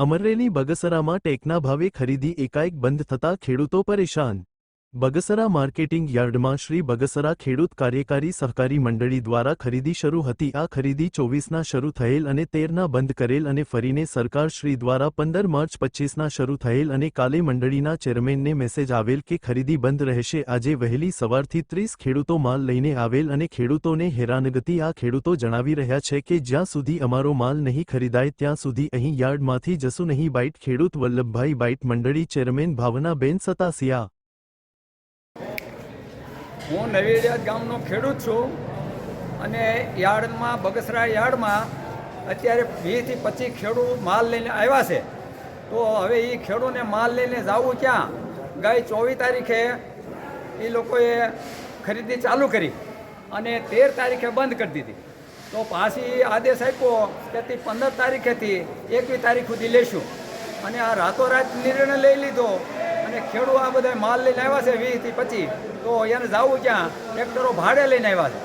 અમરેલી બગસરામાં ટેકના ભાવે ખરીદી એકાએક બંધ થતા ખેડૂતો પરેશાન. બગસરા માર્કેટિંગ યાર્ડમાં શ્રી બગસરા ખેડૂત કાર્યકારી સહકારી મંડળી દ્વારા ખરીદી શરૂ હતી. આ ખરીદી ચોવીસના શરૂ થયેલ અને તેરના બંધ કરેલ અને ફરીને સરકાર શ્રી દ્વારા પંદર માર્ચ પચ્ચીસના શરૂ થયેલ અને કાલે મંડળીના ચેરમેનને મેસેજ આવેલ કે ખરીદી બંધ રહેશે. આજે વહેલી સવારથી ત્રીસ ખેડૂતો માલ લઈને આવેલ અને ખેડૂતોને હેરાનગતિ આ ખેડૂતો જણાવી રહ્યા છે કે જ્યાં સુધી અમારો માલ નહીં ખરીદાય ત્યાં સુધી અહીં યાર્ડમાંથી જશું નહીં બાઇટ ખેડૂત વલ્લભભાઈ બાઇટ મંડળી ચેરમેન ભાવનાબેન સતાસિયા હું નવીડિયાદ ગામનો ખેડૂત છું અને યાર્ડમાં, બગસરા યાર્ડમાં અત્યારે વીસથી પચીસ ખેડૂત માલ લઈને આવ્યા છે. તો હવે એ ખેડૂને માલ લઈને જવું ક્યાં? ગઈ ચોવીસ તારીખે એ લોકોએ ખરીદી ચાલુ કરી અને તેર તારીખે બંધ કરી દીધી. તો પાછી આદેશ આપ્યો કે પંદર તારીખેથી એકવીસ તારીખ સુધી લેશું. અને આ રાતોરાત નિર્ણય લઈ લીધો ખેડૂત આ બધા માલ લઈને આવ્યા છે વીસથી પચીસ. તો એને જવું ક્યાં? ટ્રેક્ટરો ભાડે લઈને આવ્યા છે.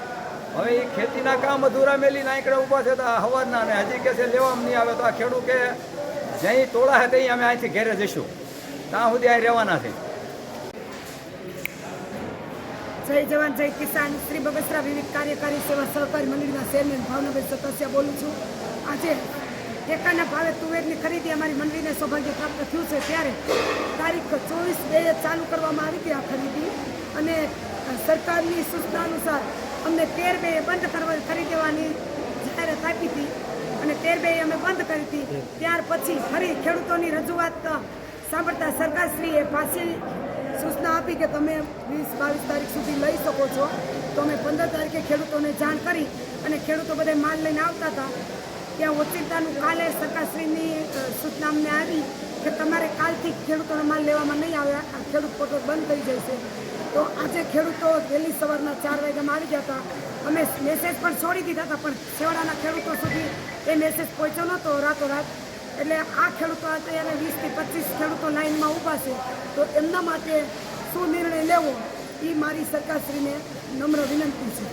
હવે એ ખેતીના કામ અધૂરા મેલીને આંકડે ઊભા છે તો હવાના ને હજી કે છે લેવામાં નહીં આવે તો આ ખેડૂ કે જ્યાં તોડા છે ત્યાં અમે અહીંથી ઘેરે જઈશું. ત્યાં સુધી અહીં રહેવાના છે. જય જવાન, જય કિસાન. શ્રી બગસરા વિવિધ કાર્યકારી સેવા સહકારી મંડળીના ચેરમેન ભાવનભાઈ સતસ્યા બોલું છું. આજે ટેકાના ભાવે તુવેરની ખરીદી અમારી મંડળીને સૌભાગ્ય પ્રાપ્ત થયું છે. ત્યારે તારીખ ચોવીસ બે ચાલુ કરવામાં આવી હતી આ ખરીદી અને સરકારની સૂચના અનુસાર અમને તેર બે બંધ કરવા કરી દેવાની જાહેરાત આપી હતી અને તેર બે અમે બંધ કરી હતી. ત્યાર પછી ફરી ખેડૂતોની રજૂઆત સાંભળતા સરકારશ્રીએ પાછી સૂચના આપી કે તમે વીસ બાવીસ તારીખ સુધી લઈ શકો છો. તો અમે પંદર તારીખે ખેડૂતોને જાણ કરી અને ખેડૂતો બધા માલ લઈને આવતા હતા. ત્યાં ઓચિંતાનું કાલે સરકારશ્રીની સૂચના અમને આવી કે તમારે કાલથી ખેડૂતોનો માલ લેવામાં નહીં આવે, આ ખેડૂત પોર્ટલ બંધ થઈ જશે. તો આજે ખેડૂતો વહેલી સવારના ચાર વાગ્યામાં આવી ગયા હતા. અમે મેસેજ પણ છોડી દીધા હતા, પણ છેવાડાના ખેડૂતો સુધી એ મેસેજ પહોંચ્યો નહોતો રાતોરાત. એટલે આ ખેડૂતો અત્યારે વીસથી પચીસ ખેડૂતો લાઇનમાં ઊભા છે. તો એમના માટે શું નિર્ણય લેવો? એ મારી સરકારશ્રીને નમ્ર વિનંતી છે.